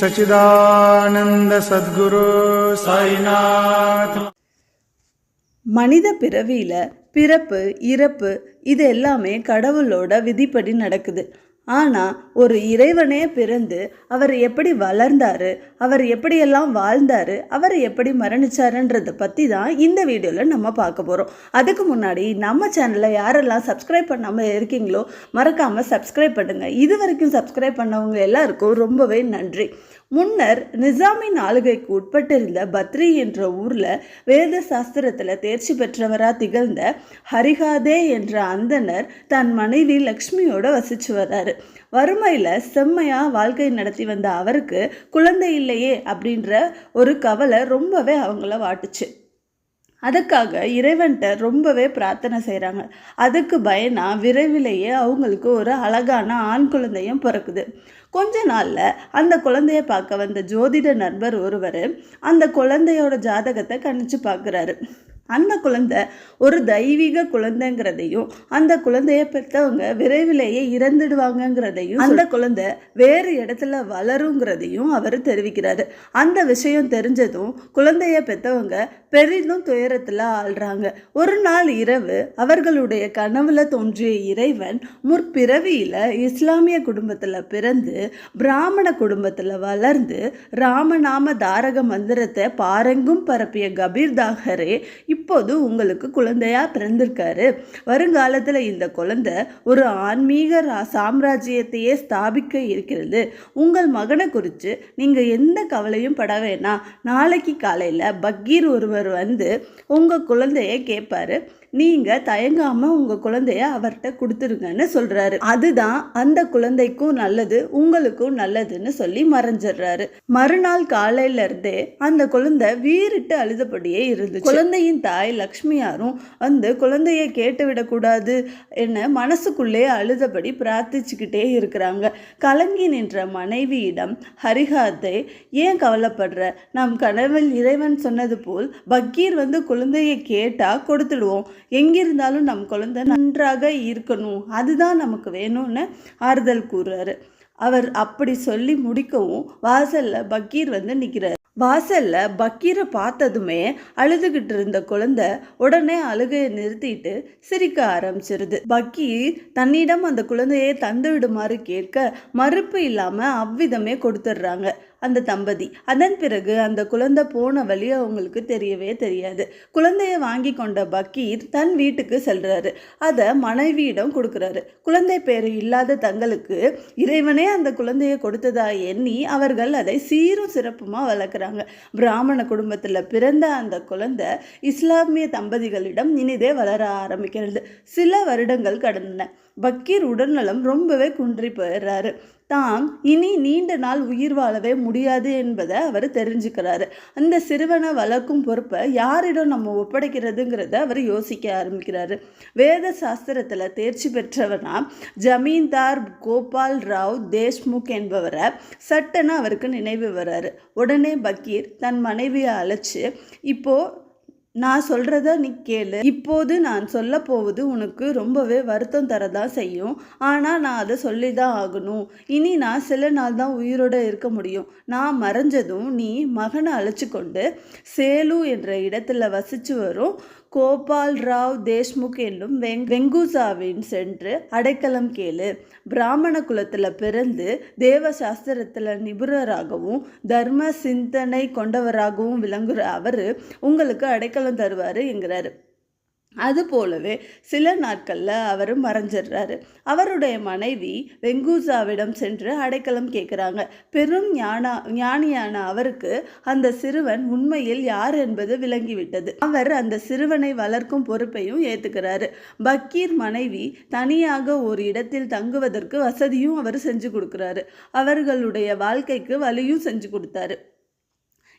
சச்சிதானந்த சத்குரு சாய்நாத். மனித பிறவியில பிறப்பு இறப்பு இது எல்லாமே கடவுளோட விதிப்படி நடக்குது. ஆனால் ஒரு இறைவனே பிறந்து அவர் எப்படி வளர்ந்தாரு அவர் எப்படியெல்லாம் வாழ்ந்தார் அவர் எப்படி மரணிச்சாருன்றதை பற்றி தான் இந்த வீடியோவில் நம்ம பார்க்க போகிறோம் அதுக்கு முன்னாடி நம்ம சேனலை யாரெல்லாம் சப்ஸ்கிரைப் பண்ணாமல் இருக்கீங்களோ மறக்காமல் சப்ஸ்கிரைப் பண்ணுங்கள் இது வரைக்கும் சப்ஸ்கிரைப் பண்ணவங்க எல்லாருக்கும் ரொம்பவே நன்றி. முன்னர் நிசாமின் ஆளுகைக்கு உட்பட்டிருந்த பத்ரி என்ற ஊரில் வேத சாஸ்திரத்தில் தேர்ச்சி பெற்றவராக திகழ்ந்த ஹரிகாதே என்ற அந்தணர் தன் மனைவி லக்ஷ்மியோட வசிச்சு வர்றார் வறுமையில் செம்மையாக வாழ்க்கை நடத்தி வந்த அவருக்கு குழந்தை இல்லையே அப்படின்ற ஒரு கவலை ரொம்பவே அவங்கள வாட்டுச்சு. அதுக்காக இறைவன்கிட்ட ரொம்பவே பிரார்த்தனை செய்கிறாங்க அதுக்கு பயனாக விரைவிலேயே அவங்களுக்கு ஒரு அழகான ஆண் குழந்தையும் பிறக்குது. கொஞ்ச நாளில் அந்த குழந்தைய பார்க்க வந்த ஜோதிட நண்பர் ஒருவர் அந்த குழந்தையோட ஜாதகத்தை கணிச்சு பார்க்குறாரு. அந்த குழந்தை ஒரு தெய்வீக குழந்தைங்கிறதையும் அந்த குழந்தைய பெற்றவங்க விரைவிலேயே இறந்துடுவாங்கங்கிறதையும் அந்த குழந்தை வேறு இடத்துல வளருங்கிறதையும் அவர் தெரிவிக்கிறாரு. அந்த விஷயம் தெரிஞ்சதும் குழந்தைய பெற்றவங்க பெரிதும் துயரத்தில் ஆள்றாங்க. ஒரு நாள் இரவு அவர்களுடைய கனவுல தோன்றிய இறைவன் முற்பிறவியில் இஸ்லாமிய குடும்பத்தில் பிறந்து பிராமண குடும்பத்தில் வளர்ந்து ராமநாம தாரக மந்திரத்தை பாரெங்கும் பரப்பிய கபீர் தாகரே இப்போது உங்களுக்கு குழந்தையா பிறந்திருக்காரு. வருங்காலத்தில் இந்த குழந்தை ஒரு ஆன்மீக ரா- சாம்ராஜ்யத்தையே ஸ்தாபிக்க இருக்கிறது. உங்கள் மகனை குறித்து நீங்கள் எந்த கவலையும் பட வேணாம். நாளைக்கு காலையில் பக்கீர் ஒருவர் வந்து உங்கள் குழந்தைய கேட்பாரு நீங்கள் தயங்காமல் உங்கள் குழந்தைய அவர்கிட்ட கொடுத்துருங்கன்னு சொல்கிறாரு அதுதான் அந்த குழந்தைக்கும் நல்லது உங்களுக்கும் நல்லதுன்னு சொல்லி மறைஞ்சிடுறாரு மறுநாள் காலையில இருந்தே அந்த குழந்தை வீறிட்டு அழுதபடியே இருந்துச்சு. குழந்தையின் தாய் லக்ஷ்மியாரும் வந்து குழந்தையை கேட்டு விடக்கூடாது என்ன மனசுக்குள்ளே அழுதபடி பிரார்த்திச்சுக்கிட்டே இருக்கிறாங்க. கலங்கி நின்ற மனைவியிடம் ஹரிஹாத்தை ஏன் கவலைப்படுற? நம் கனவில் இறைவன் சொன்னது போல் பக்கீர் வந்து குழந்தையை கேட்டா கொடுத்துடுவோம். எங்கிருந்தாலும் நம் குழந்தை நன்றாக இருக்கணும். அதுதான் நமக்கு வேணும்னு ஆறுதல் கூறுறாரு. அவர் அப்படி சொல்லி முடிக்கவும் வாசல்ல பக்கீர் வந்து நிற்கிறார் வாசல்ல பக்கீரை பார்த்ததுமே அழுதுகிட்டு இருந்த குழந்தை உடனே அழுகையை நிறுத்திட்டு சிரிக்க ஆரம்பிச்சிருது. பக்கீர் தன்னிடம் அந்த குழந்தையை தந்து விடுமாறு கேட்க மறுப்பு இல்லாமல் அவ்விதமே கொடுத்துட்றாங்க. அந்த தம்பதி. அதன் பிறகு அந்த குழந்தை போன வழி அவங்களுக்கு தெரியவே தெரியாது. குழந்தையை வாங்கி கொண்ட பக்கீர் தன் வீட்டுக்கு செல்றாரு. அதை மனைவியிடம் கொடுக்குறாரு. குழந்தை பேர் இல்லாத தங்களுக்கு இறைவனே அந்த குழந்தையை கொடுத்ததா எண்ணி அவர்கள் அதை சீரும் சிறப்புமாக வளர்க்குறாங்க. பிராமண குடும்பத்தில் பிறந்த அந்த குழந்தை இஸ்லாமிய தம்பதிகளிடம் இனிதே வளர ஆரம்பிக்கிறது. சில வருடங்கள் கடந்தன. பக்கீர் உடல்நலம் ரொம்பவே குன்றி போயிடுறாரு. தாம் இனி நீண்ட நாள் உயிர் வாழவே முடியாது என்பதை அவர் தெரிஞ்சுக்கிறாரு. அந்த சிறுவனை வளர்க்கும் பொறுப்பை யாரிடம் நம்ம ஒப்படைக்கிறதுங்கிறத அவர் யோசிக்க ஆரம்பிக்கிறாரு. வேத சாஸ்திரத்தில் தேர்ச்சி பெற்றவனா ஜமீன்தார் கோபால் ராவ் தேஷ்முக் என்பவரை சட்டென அவருக்கு நினைவு வராரு. உடனே பக்கீர் தன் மனைவியை அழைச்சு இப்போது நான் சொல்கிறத நீ கேளு. இப்போது நான் சொல்ல போவது உனக்கு ரொம்பவே வருத்தம் தரதான் செய்யும். ஆனால் நான் அதை சொல்லி தான் ஆகணும். இனி நான் சில நாள் தான் உயிரோட இருக்க முடியும். நான் மறைஞ்சதும் நீ மகனை அழைச்சி கொண்டு சேலு என்ற இடத்துல வசித்து வரும். கோபால் ராவ் தேஷ்முக் என்னும் வெங் வெங்குசாவின் சென்று அடைக்கலம் கேளு. பிராமண குலத்தில் பிறந்து தேவ சாஸ்திரத்தில் நிபுணராகவும் தர்ம சிந்தனை கொண்டவராகவும் விளங்குகிற அவர் உங்களுக்கு அடைக்கலம் தருவார் என்கிறாரு. அது போலவே சில நாட்களில் அவர் மறைஞ்சிடுறாரு. அவருடைய மனைவி வெங்கூசாவிடம் சென்று அடைக்கலம் கேட்குறாங்க. பெரும் ஞானா ஞானியான அவருக்கு அந்த சிறுவன் உண்மையில் யார் என்பது விளங்கிவிட்டது. அவர் அந்த சிறுவனை வளர்க்கும் பொறுப்பையும் ஏற்றுக்கிறாரு பக்கீர் மனைவி தனியாக ஒரு இடத்தில் தங்குவதற்கு வசதியும் அவர் செஞ்சு கொடுக்குறாரு. அவர்களுடைய வாழ்க்கைக்கு வழியும் செஞ்சு கொடுத்தாரு.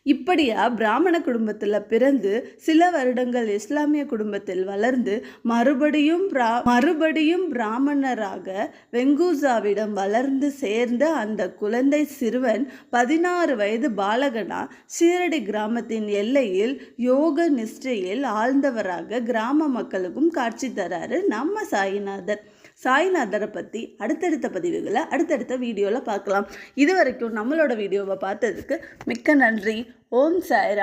இப்படியா பிராமண குடும்பத்தில் பிறந்து சில வருடங்கள் இஸ்லாமிய குடும்பத்தில் வளர்ந்து மறுபடியும் பிரா மறுபடியும் பிராமணராக வெங்கூசாவிடம் வளர்ந்து சேர்ந்த அந்த குழந்தை சிறுவன் பதினாறு வயது பாலகனா சீரடி கிராமத்தின் எல்லையில் யோக நிஷ்டையில் ஆழ்ந்தவராக கிராம மக்களுக்கும் காட்சி தராரு நம்ம சாயிநாதர் சாய்நாதரை பற்றி அடுத்தடுத்த பதிவுகளை அடுத்தடுத்த வீடியோவில் பார்க்கலாம். இது வரைக்கும் நம்மளோட வீடியோவை பார்த்ததுக்கு மிக்க நன்றி. ஓம் சாய்ரா.